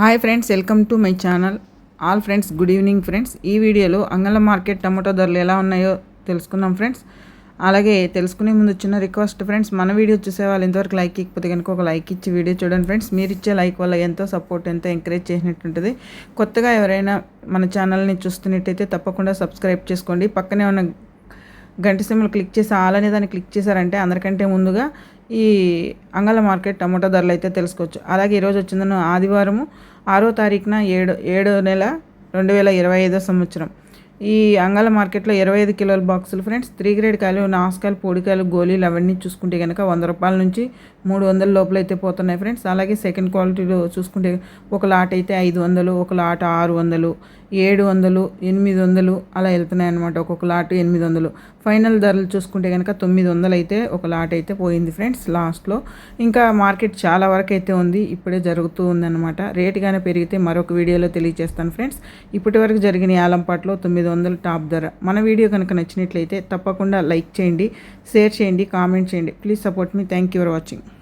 Hi friends welcome to my channel. All friends good evening friends. ఈ వీడియోలో అంగళ market tomato ధరలు ఎలా ఉన్నాయో తెలుసుకుందాం ఫ్రెండ్స్. అలాగే తెలుసుకునే ముందు చిన్న రిక్వెస్ట్ ఫ్రెండ్స్ మన వీడియో చూసే వాళ్ళు ఇంతవరకు లైక్ ఇకపోతే కనుక ఒక లైక్ ఇచ్చి వీడియో చూడండి ఫ్రెండ్స్. మీరు ఇచ్చే లైక్ వల్ల ఎంతో సపోర్ట్ ఎంతో ఎంకరేజ్ చేసినట్టుంటుంది. కొత్తగా ఎవరైనా మన ఛానల్ని చూస్తున్నట్టయితే తప్పకుండా సబ్స్క్రైబ్ చేసుకోండి. పక్కనే ఉన్న గంట సింబల్ క్లిక్ చేసి ఆల్ అనే దాన్ని క్లిక్ చేశారంటే అందరికంటే ముందుగా ఈ అంగళ మార్కెట్ టమోటా ధరలు అయితే తెలుసుకోవచ్చు. అలాగే ఈరోజు వచ్చిందన్న ఆదివారము ఆరో తారీఖున ఏడు ఏడో నెల రెండు వేల ఇరవై ఐదో సంవత్సరం. ఈ అంగళ మార్కెట్లో ఇరవై ఐదు కిలోల బాక్సులు ఫ్రెండ్స్ త్రీ గ్రేడ్ కాయలు నాసుకాయలు పొడికాయలు గోళీలు అవన్నీ చూసుకుంటే కనుక వంద రూపాయల నుంచి మూడు వందల లోపల అయితే పోతున్నాయి ఫ్రెండ్స్. అలాగే సెకండ్ క్వాలిటీలో చూసుకుంటే ఒక లాట్ అయితే ఐదు వందలు ఒక లాట్ ఆరు వందలు ఏడు వందలు ఎనిమిది వందలు అలా వెళ్తున్నాయి అనమాట ఒక్కొక్క లాట్ ఎనిమిది వందలు. ఫైనల్ ధరలు చూసుకుంటే కనుక తొమ్మిది వందలు అయితే ఒక లాట్ అయితే పోయింది ఫ్రెండ్స్ లాస్ట్లో. ఇంకా మార్కెట్ చాలా వరకు అయితే ఉంది ఇప్పుడే జరుగుతూ ఉందన్నమాట. రేటు కానీ పెరిగితే మరొక వీడియోలో తెలియజేస్తాను ఫ్రెండ్స్. ఇప్పటి వరకు జరిగిన యాలంపాట్లో తొమ్మిది వందలు టాప్ ధర. మన వీడియో కనుక నచ్చినట్లయితే తప్పకుండా లైక్ చేయండి షేర్ చేయండి కామెంట్ చేయండి. Please support me. Thank you for watching.